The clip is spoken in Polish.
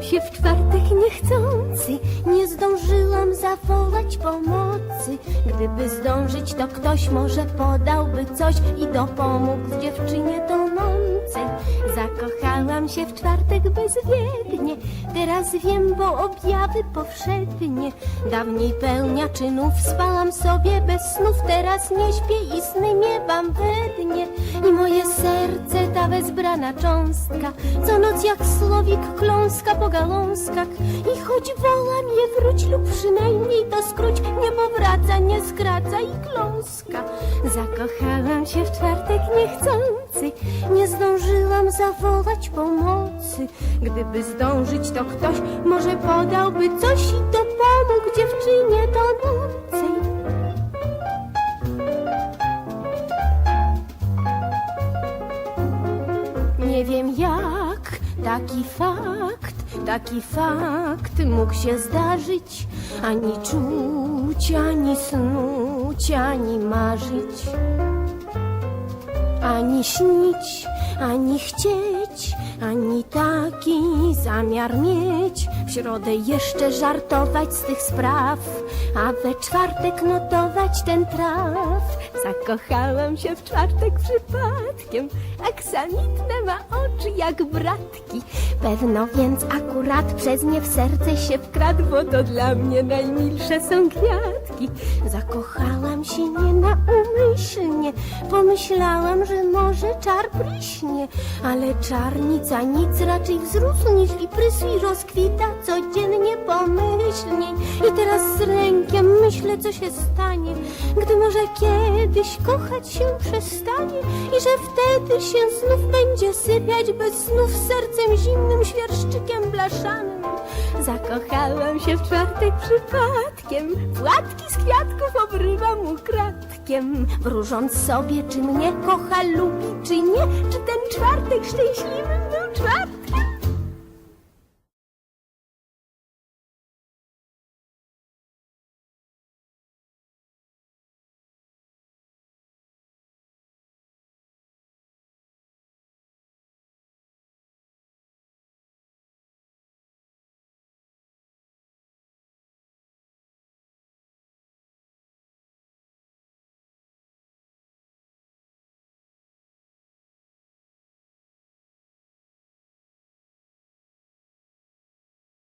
Się w czwartek niechcący, nie zdążyłam zawołać pomocy. Gdyby zdążyć, to ktoś może podałby coś i dopomógł dziewczynie tonącej. Się w czwartek bezwiednie, teraz wiem, bo objawy powszednie. Dawniej pełnia czynów spałam sobie bez snów, teraz nie śpię i sny miewam we dnie. I moje serce ta wezbrana cząstka, co noc jak słowik kląska po gałązkach. I choć wołam je wróć lub przynajmniej skróć, nie powraca, nie zgradza i kląska. Zakochałam się w czwartek niechcący, nie zdążyłam zawołać pomocy. Gdyby zdążyć, to ktoś może podałby coś i dopomógł dziewczynie tonącej. Nie wiem jak taki fakt, taki fakt mógł się zdarzyć, ani czuć, ani snuć, ani marzyć, ani śnić, ani chcieć, ani taki zamiar mieć. W środę jeszcze żartować z tych spraw, a we czwartek notować ten traf. Zakochałam się w czwartek przypadkiem, aksamitne ma oczy jak bratki. Pewno więc akurat przez nie w serce się wkradł, bo to dla mnie najmilsze są kwiatki. Zakochałam się nie pomyślałam, że może czar pryśnie, ale czarnica nic raczej wzrósł niż i prysł i rozkwita codziennie pomyślniej. I teraz z lękiem myślę, co się stanie, gdy może kiedyś kochać się przestanie i że wtedy się znów będzie sypiać bez snów sercem zimnym świerszczykiem blaszanym. Zakochałam się w czwartek przypadkiem, płatki z kwiatków obrywam ukradkiem, wróżąc sobie, czy mnie kocha, lubi, czy nie, czy ten czwartek szczęśliwym był czwartek.